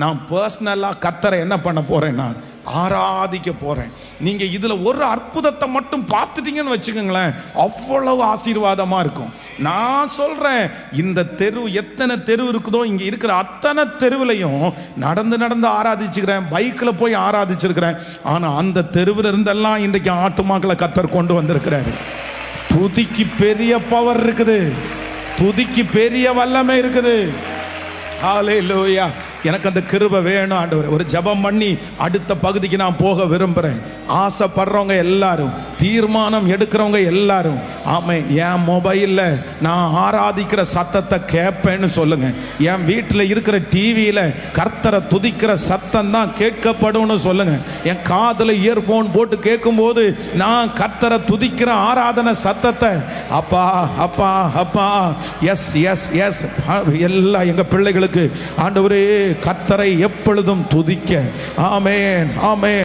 நான் பர்சனலாக கத்தரை என்ன பண்ண போறேன்னா ஆராதிக்க போறேன். நீங்க இதுல ஒரு அற்புதத்தை மட்டும் பார்த்துட்டீங்கன்னு வச்சுக்கோங்களேன் அவ்வளவு ஆசீர்வாதமா இருக்கும். நான் சொல்றேன் இந்த தெரு எத்தனை தெரு இருக்குதோ இங்க இருக்கிற அத்தனை தெருவுலையும் நடந்து நடந்து ஆராதிச்சுக்கிறேன் பைக்ல போய் ஆராதிச்சிருக்கிறேன். ஆனா அந்த தெருவில் இருந்தெல்லாம் இன்றைக்கு ஆத்துமாக்களை கத்தர் கொண்டு வந்திருக்கிறாரு. துதிக்கு பெரிய பவர் இருக்குது. துதிக்கு பெரிய வல்லமை இருக்குது. ஹalleluya எனக்கு அந்த கிருபை வேணும் ஆண்டவர். ஒரு ஜெபம் பண்ணி அடுத்த பகுதிக்கு நான் போக விரும்புகிறேன் ஆசைப்படுறவங்க எல்லாரும் தீர்மானம் எடுக்கிறவங்க எல்லாரும். ஆமை என் மொபைலில் நான் ஆராதிக்கிற சத்தத்தை கேட்பேன்னு சொல்லுங்க. என் வீட்டில் இருக்கிற டிவியில் கர்த்தரை துதிக்கிற சத்தம் தான் கேட்கப்படும்னு சொல்லுங்க. என் காதில் இயர்ஃபோன் போட்டு கேட்கும்போது நான் கர்த்தரை துதிக்கிற ஆராதனை சத்தத்தை அப்பா அப்பா அப்பா எஸ் எஸ் எஸ் எல்லா எங்கள் பிள்ளைகளுக்கு ஆண்டவரே கர்த்தரை எப்பொழுதும் துதிக்க. ஆமேன் ஆமேன்.